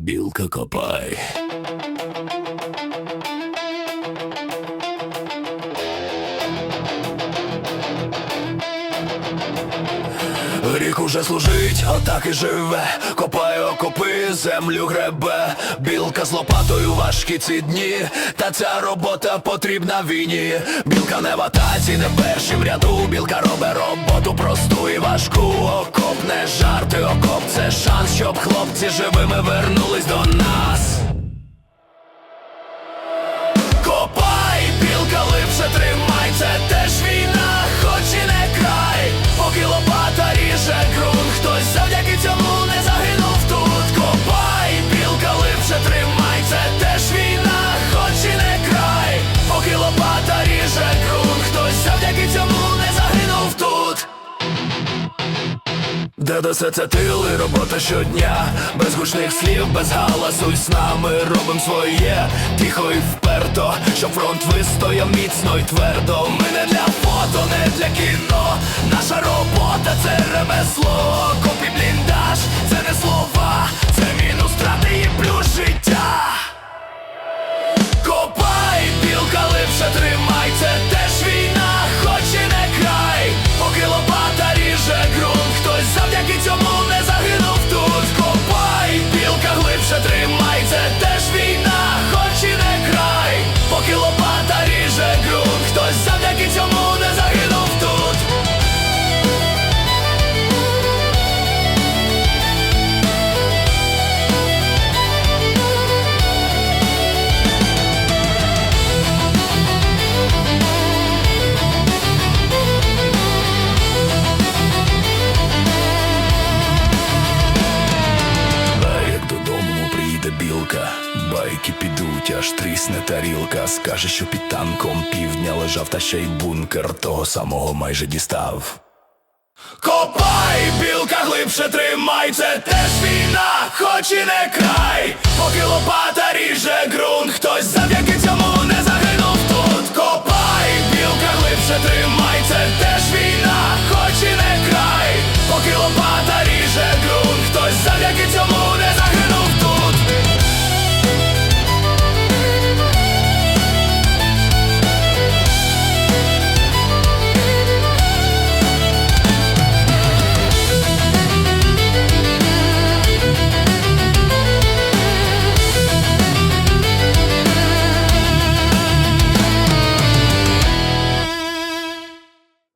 Білка копай. Рік уже служить, отак і живе, копає окопи, землю гребе, білка з лопатою важкі ці дні, та ця робота потрібна війні. Білка не в атаці, не в першім ряду, білка робить роботу просту і важку. Окоп не жарти, окоп це шанс, щоб хлопці живими вернулись ДДС це серця тили, робота щодня? Без гучних слів, без галасу й з нами робим своє Тихо і вперто, щоб фронт вистояв міцно й твердо. Ми не для фото, не для кіно. Наша робота це аж трісне тарілка. Скаже, що під танком півдня лежав, та ще й бункер того самого майже дістав. Копай, білка глибше тримай, це теж війна, хоч і не край,